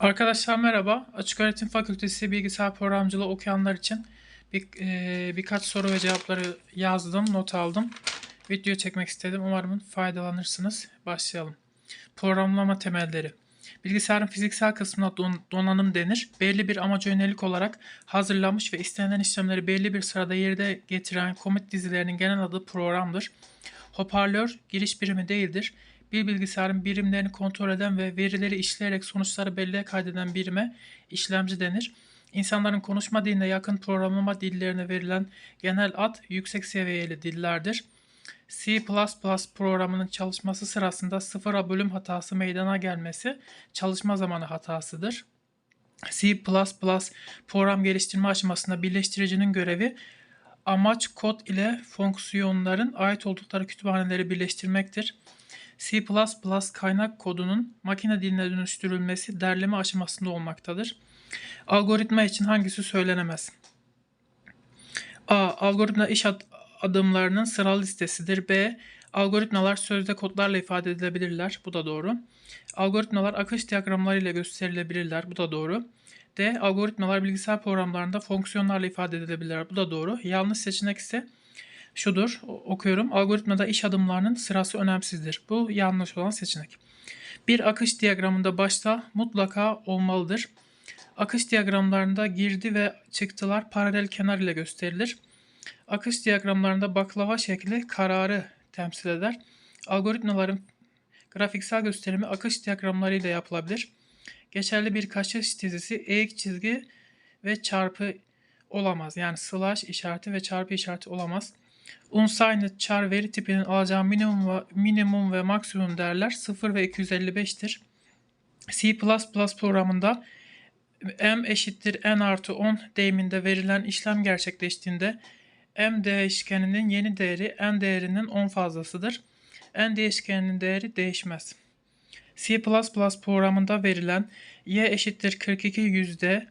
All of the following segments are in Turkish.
Arkadaşlar merhaba. Açık Öğretim Fakültesi Bilgisayar Programcılığı okuyanlar için bir, e, birkaç soru ve cevapları yazdım, not aldım. Video çekmek istedim. Umarım faydalanırsınız. Başlayalım. Programlama temelleri. Bilgisayarın fiziksel kısmına don- donanım denir. Belli bir amaca yönelik olarak hazırlanmış ve istenilen işlemleri belli bir sırada yerine getiren komut dizilerinin genel adı programdır. Hoparlör giriş birimi değildir. Bir bilgisayarın birimlerini kontrol eden ve verileri işleyerek sonuçları belleğe kaydeden birime işlemci denir. İnsanların konuşma diline yakın programlama dillerine verilen genel ad yüksek seviyeli dillerdir. C++ programının çalışması sırasında sıfıra bölüm hatası meydana gelmesi çalışma zamanı hatasıdır. C++ program geliştirme aşamasında birleştiricinin görevi amaç kod ile fonksiyonların ait oldukları kütüphaneleri birleştirmektir. C++ kaynak kodunun makine diline dönüştürülmesi derleme aşamasında olmaktadır. Algoritma için hangisi söylenemez? A. Algoritma iş ad- adımlarının sıralı listesidir. B. Algoritmalar sözde kodlarla ifade edilebilirler. Bu da doğru. Algoritmalar akış diyagramlarıyla gösterilebilirler. Bu da doğru. D. Algoritmalar bilgisayar programlarında fonksiyonlarla ifade edilebilirler. Bu da doğru. Yanlış seçenek ise şudur. Okuyorum. Algoritmada iş adımlarının sırası önemsizdir. Bu yanlış olan seçenek. Bir akış diyagramında başta mutlaka olmalıdır. Akış diyagramlarında girdi ve çıktılar paralel kenar ile gösterilir. Akış diyagramlarında baklava şekli kararı temsil eder. Algoritmaların grafiksel gösterimi akış diyagramları ile yapılabilir. Geçerli bir kaçış dizisi eğik çizgi ve çarpı olamaz. Yani slash işareti ve çarpı işareti olamaz. Unsigned char veri tipinin alacağı minimum ve, minimum ve maksimum değerler 0 ve 255'tir. C++ programında m eşittir n artı 10 deyiminde verilen işlem gerçekleştiğinde m değişkeninin yeni değeri n değerinin 10 fazlasıdır. n değişkeninin değeri değişmez. C++ programında verilen y eşittir 42 yüzde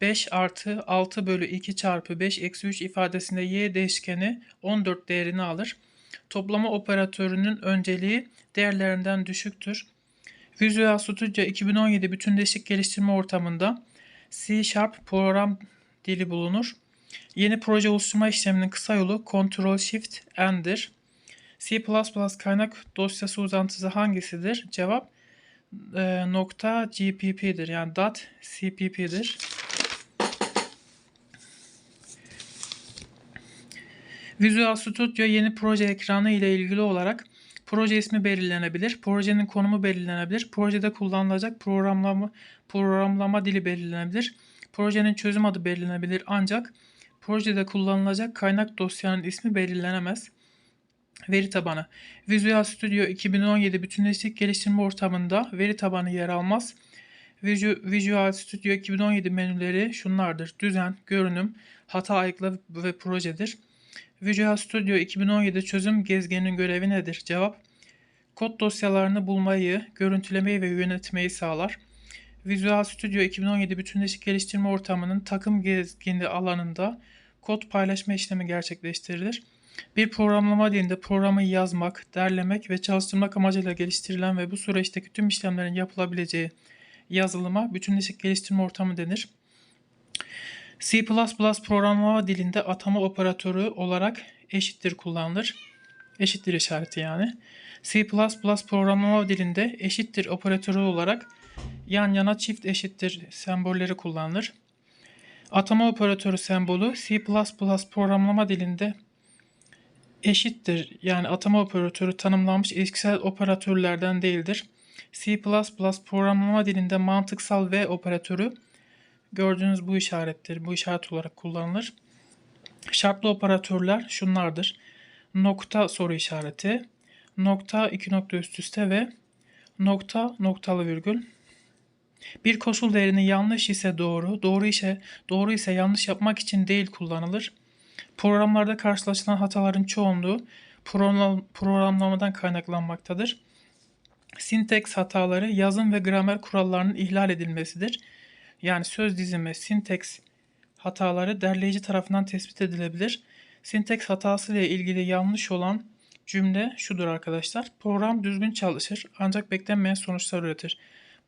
5 artı 6 bölü 2 çarpı 5 eksi 3 ifadesinde y değişkeni 14 değerini alır. Toplama operatörünün önceliği değerlerinden düşüktür. Visual Studio 2017 bütünleşik geliştirme ortamında C Sharp program dili bulunur. Yeni proje oluşturma işleminin kısa yolu Ctrl Shift N'dir. C++ kaynak dosyası uzantısı hangisidir? Cevap e, nokta .gpp'dir yani dot .cpp'dir. Visual Studio yeni proje ekranı ile ilgili olarak proje ismi belirlenebilir, projenin konumu belirlenebilir, projede kullanılacak programlama programlama dili belirlenebilir, projenin çözüm adı belirlenebilir ancak projede kullanılacak kaynak dosyanın ismi belirlenemez. Veri tabanı. Visual Studio 2017 bütünleşik geliştirme ortamında veri tabanı yer almaz. Visu- Visual Studio 2017 menüleri şunlardır. Düzen, görünüm, hata ayıkla ve projedir. Visual Studio 2017 çözüm gezgeninin görevi nedir? Cevap Kod dosyalarını bulmayı, görüntülemeyi ve yönetmeyi sağlar. Visual Studio 2017 bütünleşik geliştirme ortamının takım gezgini alanında kod paylaşma işlemi gerçekleştirilir. Bir programlama dilinde programı yazmak, derlemek ve çalıştırmak amacıyla geliştirilen ve bu süreçteki tüm işlemlerin yapılabileceği yazılıma bütünleşik geliştirme ortamı denir. C++ programlama dilinde atama operatörü olarak eşittir kullanılır. Eşittir işareti yani. C++ programlama dilinde eşittir operatörü olarak yan yana çift eşittir sembolleri kullanılır. Atama operatörü sembolü C++ programlama dilinde eşittir yani atama operatörü tanımlanmış ilişkisel operatörlerden değildir. C++ programlama dilinde mantıksal V operatörü gördüğünüz bu işarettir. Bu işaret olarak kullanılır. Şartlı operatörler şunlardır. Nokta soru işareti, nokta iki nokta üst üste ve nokta noktalı virgül. Bir koşul değerini yanlış ise doğru, doğru ise doğru ise yanlış yapmak için değil kullanılır. Programlarda karşılaşılan hataların çoğunluğu program- programlamadan kaynaklanmaktadır. Sinteks hataları yazım ve gramer kurallarının ihlal edilmesidir. Yani söz dizimi, sinteks hataları derleyici tarafından tespit edilebilir. Sinteks hatası ile ilgili yanlış olan cümle şudur arkadaşlar. Program düzgün çalışır ancak beklenmeyen sonuçlar üretir.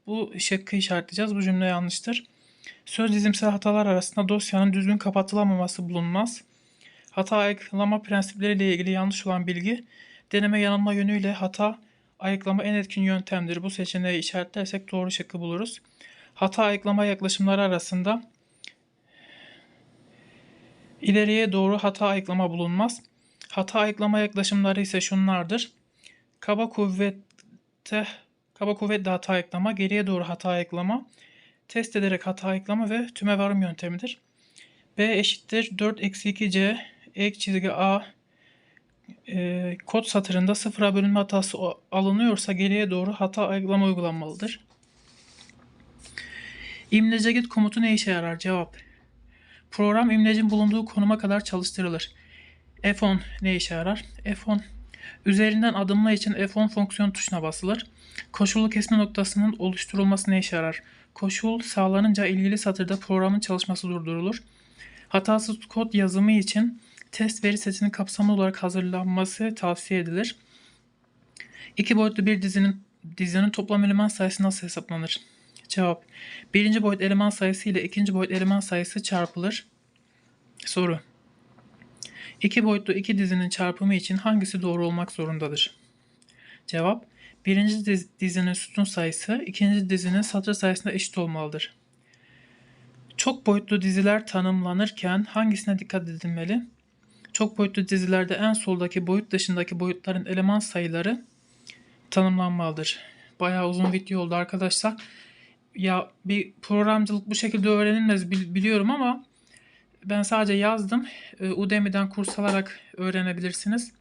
Bu şıkkı işaretleyeceğiz. Bu cümle yanlıştır. Söz dizimsel hatalar arasında dosyanın düzgün kapatılamaması bulunmaz. Hata ayıklama prensipleriyle ilgili yanlış olan bilgi, deneme yanılma yönüyle hata ayıklama en etkin yöntemdir. Bu seçeneği işaretlersek doğru şıkkı buluruz. Hata ayıklama yaklaşımları arasında ileriye doğru hata ayıklama bulunmaz. Hata ayıklama yaklaşımları ise şunlardır. Kaba kuvvette kaba kuvvetle hata ayıklama, geriye doğru hata ayıklama, test ederek hata ayıklama ve tüme varım yöntemidir. B eşittir 4 eksi 2c ek çizgi a e, kod satırında sıfıra bölünme hatası alınıyorsa geriye doğru hata ayıklama uygulanmalıdır. İmlece git komutu ne işe yarar? Cevap. Program imlecin bulunduğu konuma kadar çalıştırılır. F10 ne işe yarar? F10 üzerinden adımla için F10 fonksiyon tuşuna basılır. Koşullu kesme noktasının oluşturulması ne işe yarar? Koşul sağlanınca ilgili satırda programın çalışması durdurulur. Hatasız kod yazımı için test veri setinin kapsamlı olarak hazırlanması tavsiye edilir. İki boyutlu bir dizinin dizinin toplam eleman sayısı nasıl hesaplanır? Cevap. Birinci boyut eleman sayısı ile ikinci boyut eleman sayısı çarpılır. Soru. İki boyutlu iki dizinin çarpımı için hangisi doğru olmak zorundadır? Cevap. Birinci diz- dizinin sütun sayısı ikinci dizinin satır sayısına eşit olmalıdır. Çok boyutlu diziler tanımlanırken hangisine dikkat edilmeli? Çok boyutlu dizilerde en soldaki boyut dışındaki boyutların eleman sayıları tanımlanmalıdır. Bayağı uzun video oldu arkadaşlar. Ya bir programcılık bu şekilde öğrenilmez bil- biliyorum ama ben sadece yazdım. Ee, Udemy'den kurs alarak öğrenebilirsiniz.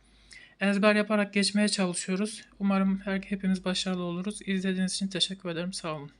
Ezber yaparak geçmeye çalışıyoruz. Umarım her, hepimiz başarılı oluruz. İzlediğiniz için teşekkür ederim. Sağ olun.